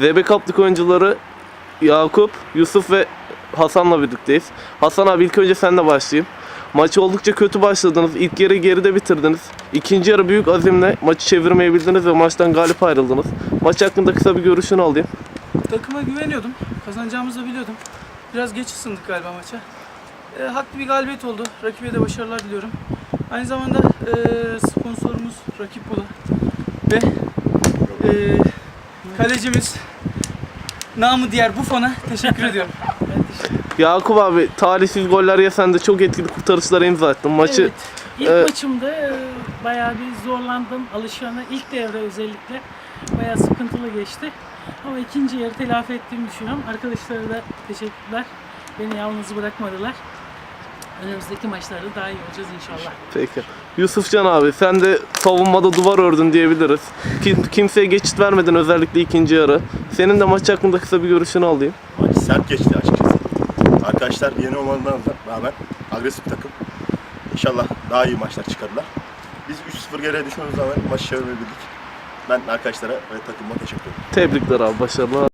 ZB Kaplık oyuncuları Yakup, Yusuf ve Hasan'la birlikteyiz. Hasan abi ilk önce senle başlayayım. Maçı oldukça kötü başladınız. İlk yarı geride bitirdiniz. İkinci yarı büyük azimle maçı çevirmeyi bildiniz ve maçtan galip ayrıldınız. Maç hakkında kısa bir görüşünü alayım. Takıma güveniyordum. Kazanacağımızı biliyordum. Biraz geç ısındık galiba maça. E, haklı bir galibiyet oldu. Rakibe de başarılar diliyorum. Aynı zamanda e, sponsorumuz Rakip Bula ve e, kalecimiz namı diğer Bufon'a teşekkür ediyorum. Yakup abi talihsiz goller yesen de çok etkili kurtarışlara imza attın. Maçı Evet. İlk e, maçımda e, bayağı bir zorlandım. Alışana ilk devre özellikle bayağı sıkıntılı geçti. Ama ikinci yarı telafi ettiğimi düşünüyorum. Arkadaşlara da teşekkürler. Beni yalnız bırakmadılar. Önümüzdeki maçlarda daha iyi olacağız inşallah. Peki. Yusufcan abi sen de savunmada duvar ördün diyebiliriz. Kim, kimseye geçit vermedin özellikle ikinci yarı. Senin de maç hakkında kısa bir görüşünü alayım. Maç sert geçti açıkçası. Arkadaşlar yeni olmalarına rağmen agresif takım. İnşallah daha iyi maçlar çıkarırlar. Biz 3-0 geriye düşmemiz rağmen maçı çevirebildik. Ben arkadaşlara ve takımıma teşekkür ederim. Tebrikler abi başarılar.